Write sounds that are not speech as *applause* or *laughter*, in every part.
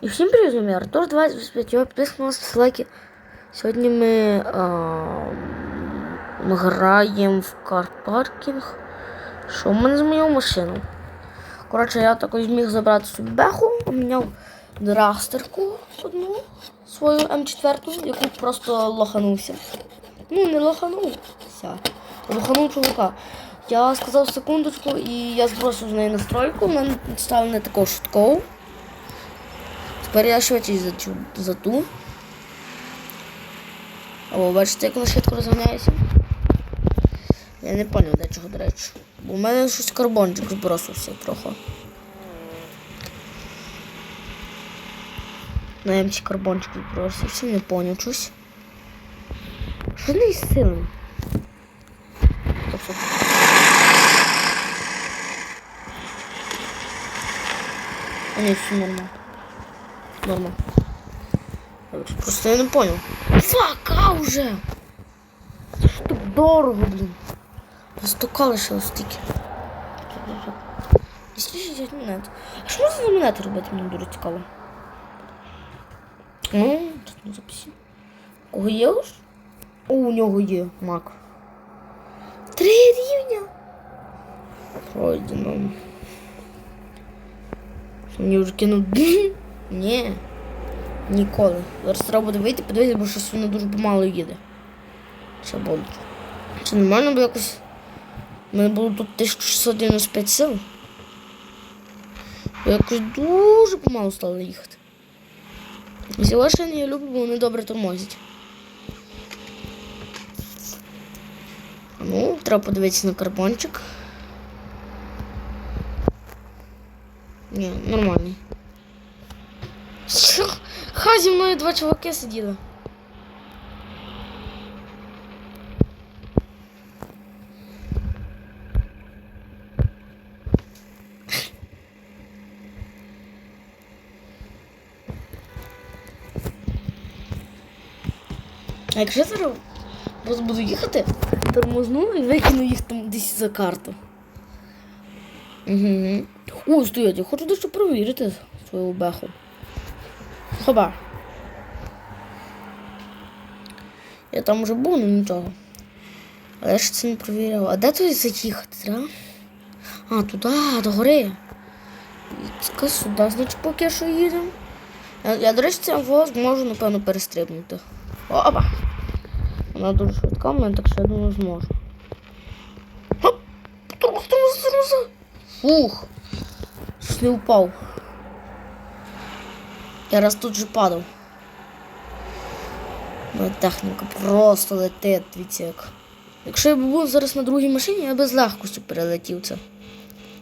І всім привіт, з вами Артур 25, його підписка на нас лайки. Сьогодні ми, а, ми граємо в карпаркінг. Що в мене змінив машину? Коротше, я також зміг забрати собі беху, поміняв драстерку одну свою М4, яку просто лоханувся. Ну, не лоханувся. Лоханув чувака. Я сказав секундочку і я збросив з неї настройку, в мене стало не такого. Швидше за, цю, за ту. О, бачите, як вона швидко розганяється? Я не зрозумів, де чого, до речі. Бо в мене щось карбончик збросився трохи. На емці карбончик збросився, не поняв щось. Що не із силами? Ні, все нормально. Короче, Просто я не понял. Фак, а уже! Так дорого, лишилось стільки. 260 монет. А що за монети робити? Мені дуже цікаво. Ну, тут не записі. У Кого є у нього є мак. Три рівня. Пройдено. Мені вже кинув. *laughs* Ні. Ніколи. Зараз треба буде вийти, подивитися, бо щось воно дуже помало їде. Буде. Це нормально, бо якось. У мене було тут 1695 сил. Бо якось дуже помало стало їхати. Ці машини я люблю, бо вони добре тормозять. Ну, треба подивитися на карбончик. Ні, нормальний. Що? Ха, зі мною два чуваки сиділи. А якщо я зараз буду їхати, тормозну і викину їх там десь за карту. Угу. О, стоять, я хочу дещо перевірити свою беху. Хоба. Я там вже був, ну нічого. Але я ж це не перевіряв. А де тут заїхати, треба? А, туди, до гори. Ка сюди, значить, поки що їдемо. Я, я, до речі, цим воз можу, напевно, перестрибнути. Опа! Вона дуже швидка, мене так що я думаю зможу. Фух! Щось не упав. Я раз тут же падав. Моя техніка просто летить, дивіться як. Якщо я б був зараз на другій машині, я би з легкостю перелетів це.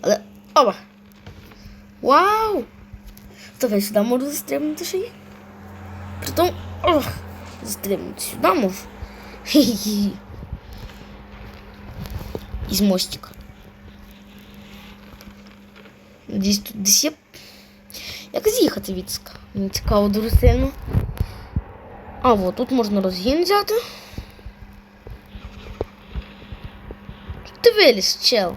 Але. Опа! Вау! Давай сюди можу застрибнути ще є. Притом. Ох! Застрибнути сюди можу. Хі-хі. Із мостика. Десь тут десь є. Як з'їхати від? Мені цікаво дуже сильно. А, от тут можна розгін взяти. Тут ти виліз, чел.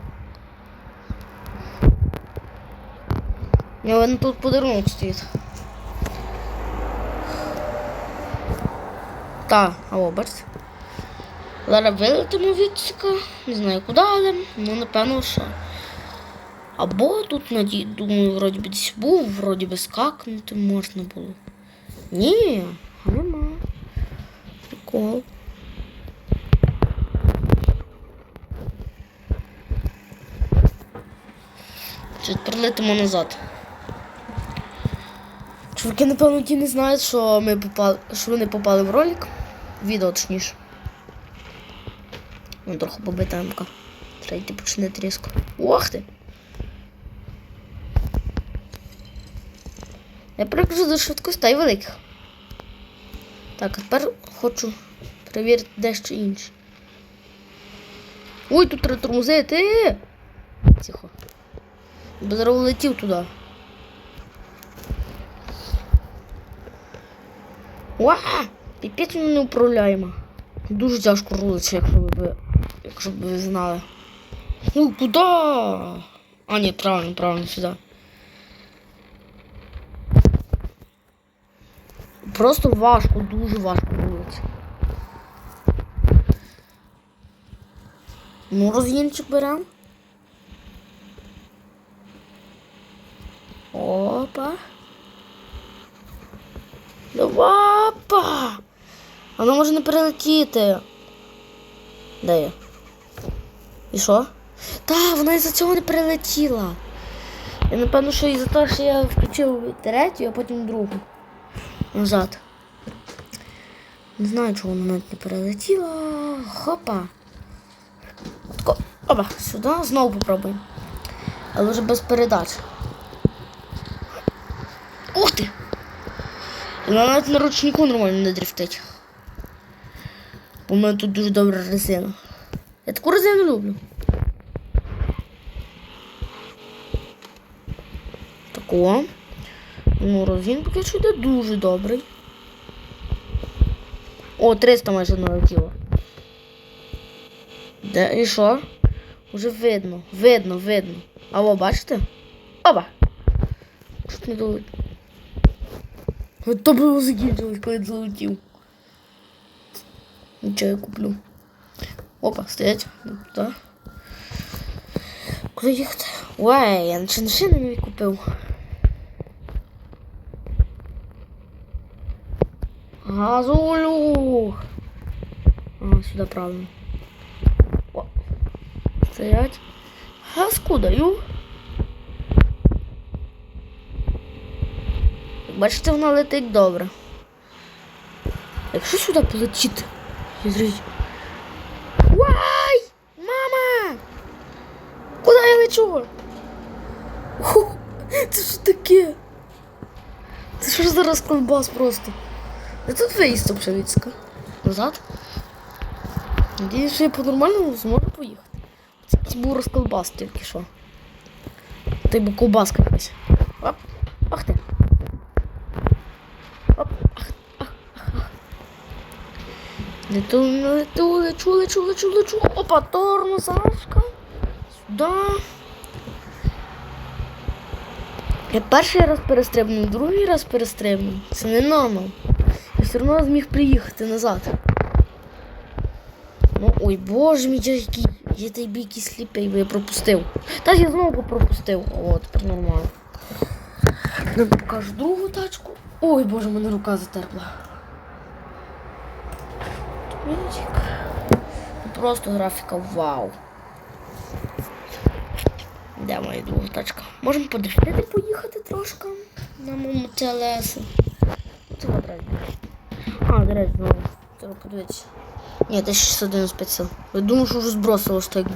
Нього тут подарунок стоїть. Та, а о, бачите. Зараз вилетимо від ска. Не знаю куди, але ну напевно що. Або тут, наді... думаю, вроді би десь був, вроді би скакнути можна було. Ні, нема. Прикол. Чи прилетимо назад. Чуваки, напевно, ті не знають, що ми попали, що вони попали в ролик. Відео точніше. Ну, трохи побита МК. Починати різко. Ох ти! Я переключу до швидкостей великих. Так, а тепер хочу перевірити дещо інше. Ой, тут треба тормозити. Тихо. Бо зараз летів туди. Уа! Піпець ми не управляємо. Дуже тяжко рулиться, якщо ви, якщо б ви знали. Ну, куди? А, ні, правильно, правильно, сюди. Просто важко, дуже важко вулиці. Ну, розгінчик беремо. Опа. Опа! Воно може не прилетіти. Де я? І що? Та, вона із-за цього не прилетіла. Я напевно, що із-за того, що я включив третю, а потім другу. Назад. Не знаю, чого вона навіть не перелетіла. Хопа. Отако. Опа, сюди знову попробуємо. Але вже без передач. Ух ти! Вона навіть на ручнику нормально не дрифтить. Бо в мене тут дуже добра резина. Я таку резину люблю. Тако. Ну, розгін поки що йде дуже добрий. О, 300 майже налетіло. Де і що? Уже видно, видно, видно. Алло, бачите? Опа! Чуть не долетів. То закінчилось, коли залетів. Нічого я куплю. Опа, стоять. Да. Куди їхати? Ой, я шини нові купив. Газулю. А, сюда правильно. О. Стоять. Газку даю. Бачите, вона летить добре. Якщо сюди полетіти, я. Вай! Мама! Куди я лечу? Ху, Це що таке? Це що зараз колбас просто? Де тут виїзд Обшевицька? Назад? Надіюсь, що я по-нормальному зможу поїхати. Це був розколбас тільки що. Ти бо ковбаска якась. Оп. Ах ти. Оп. Ах, ах, ах. Лету, лету, лечу, лечу, лечу, лечу. Опа, тормозашка. Сюда. Я перший раз перестрибнув, другий раз перестрибнув. Це не нормал. Все одно зміг приїхати назад. Ну, ой, боже мій, який. Я той бій якийсь сліпий, бо я пропустив. Та я знову пропустив. О, тепер нормально. Я покажу другу тачку. Ой, боже, мене рука затерпла. Мінчик. Просто графіка вау. Де моя друга тачка? Можемо подрифтити поїхати трошки на моєму ТЛС. Це добре. А, до речі, знову. Треба подивитися. Ні, 1695 сил. Я думаю, що вже збросило ж так би.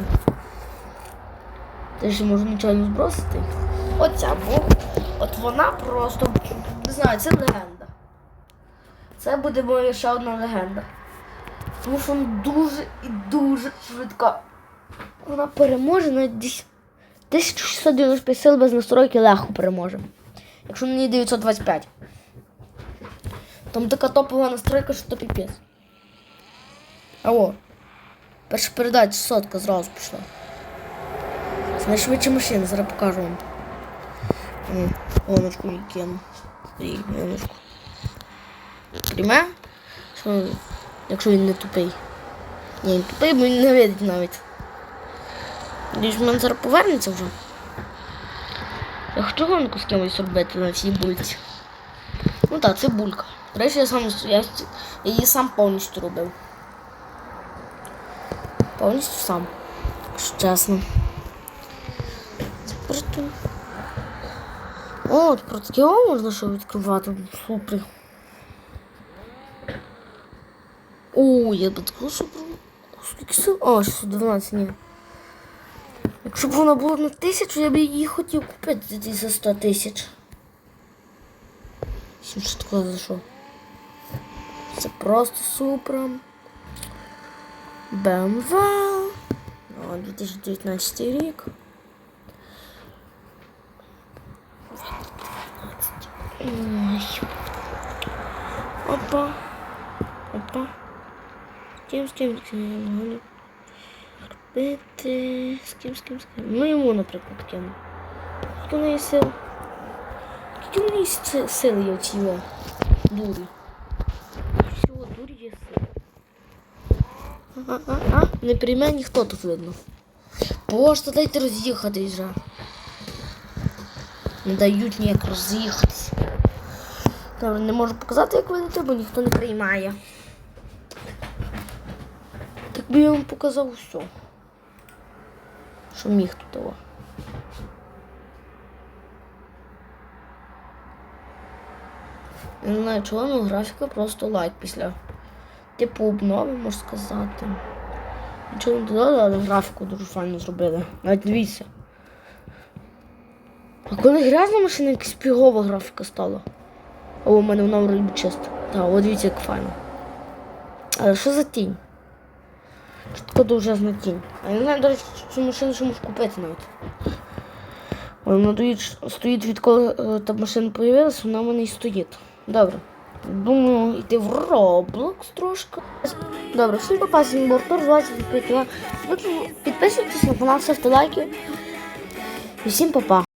Ти ще можу нічого збросити. Оця бо. От вона просто. Не знаю, це легенда. Це буде моя ще одна легенда. Тому що вона дуже і дуже швидка. Вона переможе навіть десь 1695 сил без настройки легко переможе. Якщо на ній 925. Там така топова настройка, що то піпець. Алло. Перша передача сотка зразу пішла. Це найшвидша машина, зараз покажу вам. Гоночку не кину. Гоночку. Пряме? Що, якщо він не тупий. Ні, він тупий, бо він не видить навіть. Надіюсь, в мене зараз повернеться вже. Я хочу гонку з кимось робити на цій бульці. Ну так, це булька. До речі, я сам я, її сам повністю робив. Повністю сам. Якщо чесно. Це. О, про таке можна що відкривати. Супер. О, я би таку супер. Скільки сил? О, 612, ні. Якщо б вона була на тисячу, я б її хотів купити за 100 тисяч. 700 такого за що? Це просто супер. БМВ. О, 2019 рік. Ой. Опа. Опа. Ким, з ким, з ким робити? З ким, з ким, з ким? Ну йому, наприклад, ким. Скільки в неї сил? Скільки в неї си- сили є у дурі? А, а, а. Не прийме ніхто тут видно. Та дайте роз'їхатись вже. Не дають ніяк роз'їхатись. Добре, не можу показати, як видати, бо ніхто не приймає. Так би я вам показав все. Що міг тут того. Не знаю, чого, але графіка просто лайк після. Типу обнови, можна сказати. Нічого не додали, але графіку дуже файно зробили. Навіть дивіться. А коли грязна машина, якась пігова графіка стала. О, у мене вона вроді чиста. Так, от дивіться, як файно. Але що за тінь? Що така довжезна тінь? А я не знаю, до речі, цю машину ще можу купити навіть. Вона стоїть, відколи е, та машина з'явилася, вона в мене і стоїть. Добре. Думаю, йти в Roblox трошки. Добре, всім попа, з Бортур, 25 Підписуйтесь на канал, ставте лайки. І всім попа.